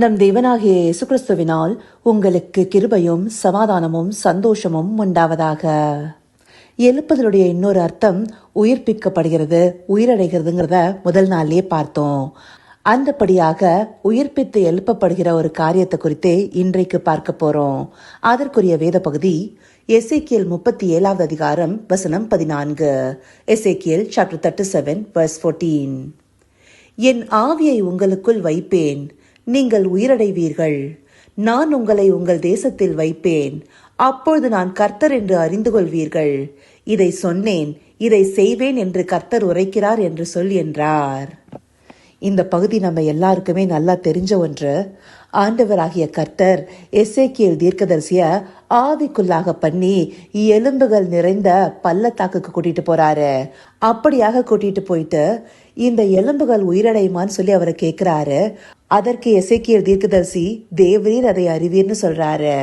நம் தேவனாகிய இயேசு கிறிஸ்துவினால் உங்களுக்கு கிருபையும் சமாதானமும் சந்தோஷமும் உண்டாவதாக. எழுப்புதலுடைய இன்னொரு அர்த்தம் உயிர்ப்பிக்கப்படுகிறது உயிரடைகிறதுங்கிறத முதல் நாள்லயே பார்த்தோம். அந்தபடியாக உயிர்ப்பித்து எழுப்பப்படுகிற ஒரு காரியத்தை குறித்தே இன்றைக்கு பார்க்க போறோம். அதற்குரிய வேத பகுதி எசேக்கியல் முப்பத்தி ஏழாவது அதிகாரம் வசனம் பதினான்கு. Ezekiel chapter thirty seven verse fourteen என் ஆவியை உங்களுக்குள் வைப்பேன். நீங்கள் உயிரடைவீர்கள். நான் உங்களை உங்கள் தேசத்தில் வைப்பேன். அப்பொழுது நான் கர்த்தர் என்று அறிந்து கொள்வீர்கள் இதை சொன்னேன் இதை செய்வேன் என்று கர்த்தர் உரைக்கிறார் என்று சொல் என்றார். இந்த பகுதி நம்ம எல்லாருக்குமே நல்லா தெரிஞ்ச ஒன்று. ஆண்டவராகிய கர்த்தர் எசேக்கியல் தீர்க்கதரிசிய ஆவிக்குள்ளாக பண்ணி எலும்புகள் நிறைந்த பள்ளத்தாக்குக்கு கூட்டிட்டு போறாரு. அப்படியாக கூட்டிட்டு போயிட்டு இந்த எலும்புகள் உயிரடையுமான்னு சொல்லி அவரை கேட்கிறாரு அதற்கு எசைக்கியல் தீர்க்கதரிசி தேவரீர் அதை அறிவீர்னு சொல்றாரு.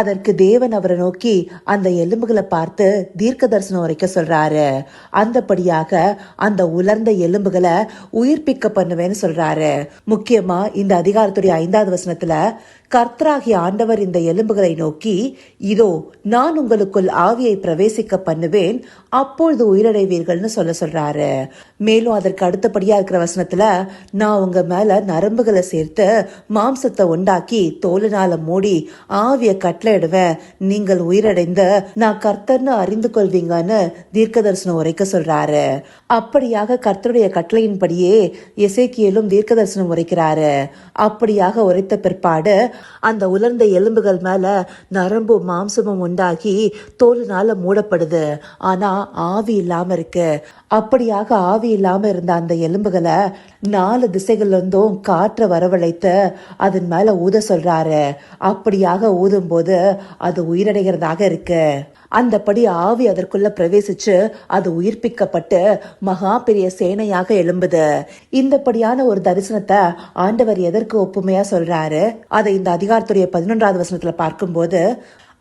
அதற்கு தேவன் அவரை நோக்கி அந்த எலும்புகளை பார்த்து தீர்க்க தரிசனம் உரைக்க சொல்றாரு. அந்தபடியாக அந்த உலர்ந்த எலும்புகளை உயிர்ப்பிக்க பண்ணுவேன்னு சொல்றாரு. முக்கியமா இந்த அதிகாரத்துடைய ஐந்தாவது வசனத்துல கர்த்தராகிய ஆண்டவர் இந்த எலும்புகளை நோக்கி இதோ நான் உங்களுக்குள் ஆவியை பிரவேசிக்க பண்ணுவேன் அப்பொழுது உயிரடைவீர்கள்னு சொல்ல சொல்றாரு. மேலும் அதற்கு அடுத்தபடியா இருக்கிற வசனத்துல நான் உங்க மேல நரம்புகளை சேர்த்து மாம்சத்தை உண்டாக்கி தோலினால மூடி ஆவிய கட்டளையிடுவேன் நீங்கள் உயிரடைந்து நான் கர்த்தர்னு அறிந்து கொள்வீங்கன்னு தீர்க்க தரிசனம் உரைக்க சொல்றாரு. அப்படியாக கர்த்தருடைய கட்டளையின்படியே இசைக்கியலும் தீர்க்க தரிசனம் உரைக்கிறாரு. அப்படியாக உரைத்த பிற்பாடு அந்த உலர்ந்த எலும்புகள் மேல நரம்பு மாம்சமும் உண்டாகி தோலுனால மூடப்படுது. ஆனா ஆவி இல்லாம இருக்கு. அப்படியாக ஆவி இல்லாம இருந்த அந்த எலும்புகளை நாலு திசைகள்லேருந்தும் காற்றை வரவழைத்து அதன் மேலே ஊத சொல்கிறாரு அப்படியாக ஊதும் போது அது உயிரடைகிறதாக இருக்கு. அந்தபடி ஆவி அதற்குள்ள பிரவேசிச்சு அது உயிர்ப்பிக்கப்பட்டு மகா பெரிய சேனையாக எழும்புது. இந்தபடியான ஒரு தரிசனத்தை ஆண்டவர் எதற்கு ஒப்புமையா சொல்றாரு? அதை இந்த அதிகாரத்துடைய பதினொன்றாவது வசனத்துல பார்க்கும்போது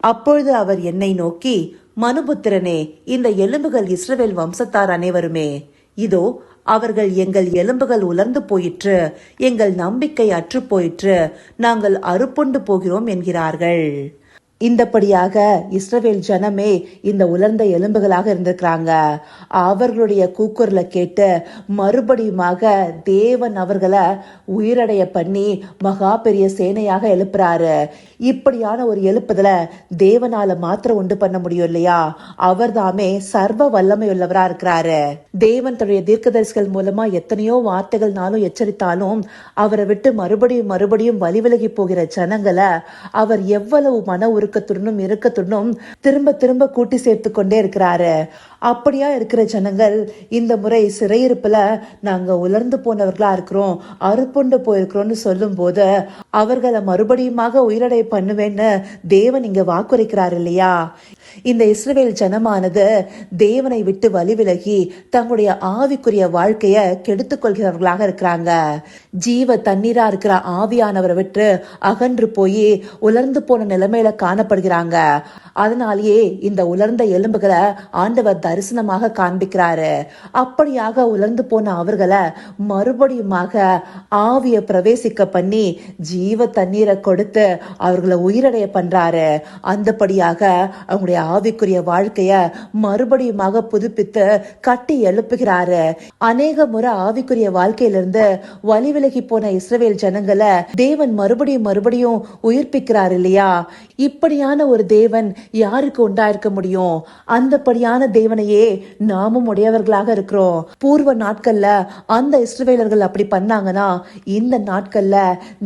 அப்பொழுது அவர் என்னை நோக்கி மனுபுத்திரனே இந்த எலும்புகள் இஸ்ரவேல் வம்சத்தார் அனைவருமே இதோ அவர்கள் எங்கள் எலும்புகள் உலர்ந்து போயிற்று எங்கள் நம்பிக்கை அற்று போயிற்று நாங்கள் அறுப்புண்டு போகிறோம் என்கிறார்கள். இந்தபடியாக இஸ்ரவேல் ஜனமே இந்த உலர்ந்த எலும்புகளாக இருந்திருக்கிறாங்க. அவர்களுடைய கூக்குரலை கேட்டு மறுபடியுமாக தேவன் அவர்களை உயிரடைய பண்ணி மகா பெரிய சேனையாக எழுப்புறாரு. இப்படியான ஒரு எழுப்புதல தேவனால மாத்திரம் உண்டு பண்ண முடியும் இல்லையா? அவர் தாமே சர்வ வல்லமை உள்ளவரா இருக்கிறாரு. தேவன் தன்னுடைய தீர்க்கதரிசிகள் மூலமா எத்தனையோ வார்த்தைகள்னாலும் எச்சரித்தாலும் அவரை விட்டு மறுபடியும் மறுபடியும் வழி விலகி போகிற ஜனங்களை அவர் எவ்வளவு மன உருக்கத்துடனும் இறுக்கத்துடனும் திரும்ப திரும்ப கூட்டி சேர்த்து கொண்டே இருக்கிறாரு. அப்படியா இருக்கிற ஜனங்கள் இந்த முறை சிறையிருப்புல நாங்க உலர்ந்து போனவர்களா இருக்கிறோம் அறுப்புண்டு போயிருக்கிறோம்னு சொல்லும் போது அவர்களை மறுபடியுமாக உயிரடை பண்ணுவேன்னு தேவன் இங்க வாக்குரைக்கிறார் இல்லையா? இந்த இஸ்ரவேல் ஜனமானது தேவனை விட்டு வழி விலகி தங்களுடைய ஆவிக்குரிய வாழ்க்கைய கெடுத்துக் கொள்கிறவர்களாக இருக்கிறாங்க. ஜீவ தண்ணீரா இருக்கிற ஆவியானவரை விட்டு அகன்று போய் உலர்ந்து போன நிலைமையில காணப்படுகிறாங்க. அதனாலேயே இந்த உலர்ந்த எலும்புகளை ஆண்டவர் தரிசனமாக காண்பிக்கிறாரு. அப்படியாக உலர்ந்து போன அவர்களை மறுபடியுமாக ஆவிய பிரவேசிக்க பண்ணி ஜீவ தண்ணீரை கொடுத்து அவர்களை உயிரடைய பண்றாரு. அந்தபடியாக அவங்களுடைய ஆவிக்குரிய வாழ்க்கைய மறுபடியுமாக புதுப்பித்து கட்டி எழுப்புகிறாரு. அநேக முறை ஆவிக்குரிய வாழ்க்கையிலிருந்து வழி விலகி போன இஸ்ரவேல் ஜனங்களை தேவன் மறுபடியும் மறுபடியும் உயிர்ப்பிக்கிறார் இல்லையா? இப்படியான ஒரு தேவன் யாருக்கு உண்டாயிருக்க முடியும்? அந்தபடியான தேவனையே நாமும் உடையவர்களாக இருக்கிறோம். பூர்வ நாட்கள்ல அந்த இஸ்ரவேலர்கள் அப்படி பண்ணாங்கன்னா இந்த நாட்கள்ல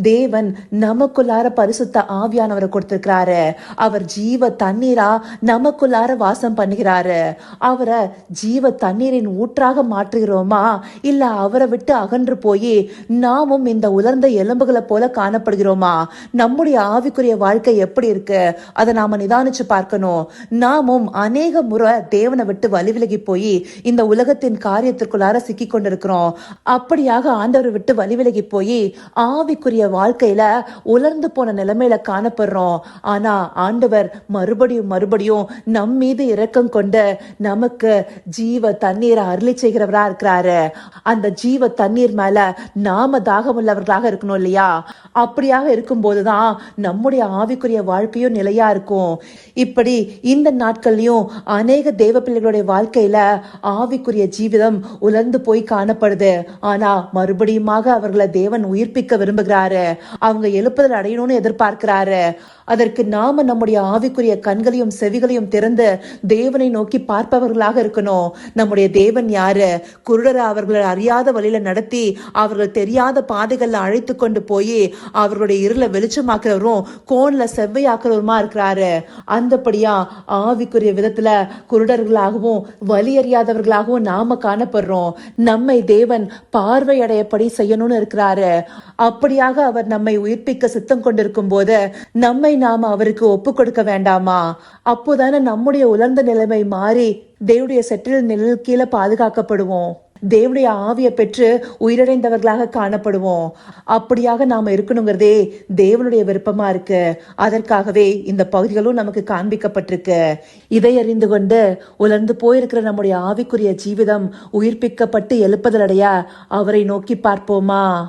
தேவன் நமக்குள்ளார பரிசுத்த ஆவியானவரை கொடுத்திருக்கிறாரு. அவர் ஜீவ தண்ணீரா நமக்குள்ளார வாசம் பண்ணுகிறாரு. அவரை ஜீவ தண்ணீரின் ஊற்றாக மாற்றுகிறோமா? இல்ல அவரை விட்டு அகன்று போய் நாமும் இந்த உலர்ந்த எலும்புகளை போல காணப்படுகிறோமா? நம்முடைய ஆவிக்குரிய வாழ்க்கை எப்படி இருக்கு? அதை நாம நிதானிச்சு பார்க்கணும். நாமும் அநேக முறை தேவனை விட்டு வழி விலகி போய் இந்த உலகத்தின் காரியத்திற்குள்ளார சிக்கி கொண்டிருக்கிறோம். அப்படியாக ஆண்டவரை விட்டு வழி விலகி போய் ஆவிக்குரிய வாழ்க்கையில உலர்ந்து போன நிலைமையில காணப்படுறோம். ஆனா ஆண்டவர் மறுபடியும் மறுபடியும் மறுபடியும் நம் மீது இரக்கம் கொண்டு நமக்கு ஜீவ தண்ணீரை அருளி செய்கிறவரா இருக்கிறாரு. அந்த ஜீவ தண்ணீர் மேல நாம தாகம் உள்ளவர்களாக இருக்கணும் இல்லையா? அப்படியாக இருக்கும்போதுதான் நம்முடைய ஆவிக்குரிய வாழ்க்கையும் நிலையா இருக்கும். இப்படி இந்த நாட்கள்லயும் அநேக தேவ பிள்ளைகளுடைய வாழ்க்கையில ஆவிக்குரிய ஜீவிதம் உலர்ந்து போய் காணப்படுது. ஆனா மறுபடியுமாக அவர்களை தேவன் உயிர்ப்பிக்க விரும்புகிறாரு. அவங்க எழுப்புதல் அடையணும்னு எதிர்பார்க்கிறாரு. அதற்கு நாம நம்முடைய ஆவிக்குரிய கண்களையும் செவிகளையும் திறந்து தேவனை நோக்கி பார்ப்பவர்களாக இருக்கணும். நம்முடைய தேவன் யாரு? குருடரை அவர்களை அறியாத வழியில நடத்தி அவர்கள் தெரியாத பாதைகள்ல அழைத்து கொண்டு போய் அவர்களுடைய இருளை வெளிச்சமாக்குறவரும் கோன்ல செவ்வையாக்குறவருமா இருக்கிறாரு. அந்தபடியா ஆவிக்குரிய விதத்துல குருடர்களாகவும் வழி அறியாதவர்களாகவும் நாம காணப்படுறோம். நம்மை தேவன் பார்வையடையப்படி செய்யணும்னு இருக்கிறாரு. அப்படியாக அவர் நம்மை உயிர்ப்பிக்க சித்தம் கொண்டிருக்கும் போது நம்மை நாம அவருக்கு ஒப்பு கொடுக்க வேண்டாமா? அப்போதானே நம்முடைய உலர்ந்த நிலைமை மாறி தேவடைய செட்டில் நிழல் கீழே பாதுகாக்கப்படுவோம். தேவனுடைய ஆவியை பெற்று உயிரிழந்தவர்களாக காணப்படுவோம். அப்படியாக நாம இருக்கணுங்கிறதே தேவனுடைய விருப்பமா இருக்கு. அதற்காகவே இந்த பகுதிகளும் நமக்கு காண்பிக்கப்பட்டிருக்கு. இதை அறிந்து கொண்டு உலர்ந்து போயிருக்கிற நம்முடைய ஆவிக்குரிய ஜீவிதம் உயிர்ப்பிக்கப்பட்டு எழுப்பதலடையா அவரை நோக்கி பார்ப்போமா?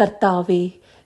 கர்த்தாவே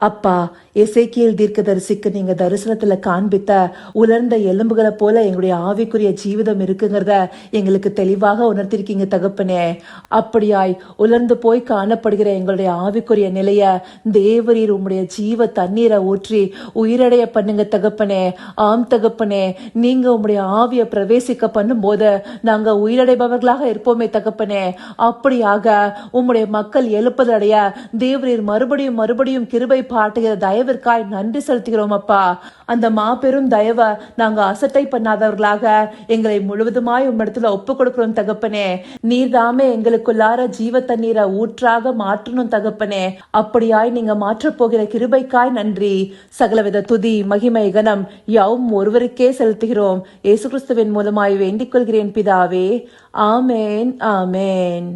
அப்பா எசேக்கியல் தீர்க்கதரிசிக்கு நீங்க தரிசனத்துல காண்பித்த உலர்ந்த எலும்புகளை போல எங்களுடைய ஆவிக்குரிய ஜீவிதம் இருக்குங்கிறத எங்களுக்கு தெளிவாக உணர்த்திருக்கீங்க தகப்பனே. அப்படியாய் உலர்ந்து போய் காணப்படுகிற எங்களுடைய ஆவிக்குரிய நிலைய தேவரீர் உங்களுடைய ஜீவ தண்ணீரை ஊற்றி உயிரடைய பண்ணுங்க தகப்பனே. ஆம் தகப்பனே நீங்க உங்களுடைய ஆவியை பிரவேசிக்க பண்ணும்போது நாங்க உயிரடைபவர்களாக இருப்போமே தகப்பனே. அப்படியாக உம்முடைய மக்கள் எழுப்பதடைய தேவரீர் மறுபடியும் மறுபடியும் கிருபை பாட்டுகிற தயவிற்காய் நன்றி செலுத்துகிறோம் அப்பா. அந்த மாபெரும் தயவை நாங்க அசட்டை பண்ணாதவர்களாக எங்களை முழுவதுமாய் உம்மிடத்துல ஒப்பு கொடுக்கிறோம் தகப்பனே. நீர்தாமே எங்களுக்குள்ளார ஜீவ தண்ணீரை ஊற்றாக மாற்றணும் தகப்பனே. அப்படியாய் நீங்க மாற்றப் போகிற கிருபைக்காய் நன்றி. சகலவித துதி மகிமை கனம் யாவும் ஒருவருக்கே செலுத்துகிறோம். இயேசு கிறிஸ்துவின் மூலமாய் வேண்டிக் கொள்கிறேன் பிதாவே. ஆமேன் ஆமேன்.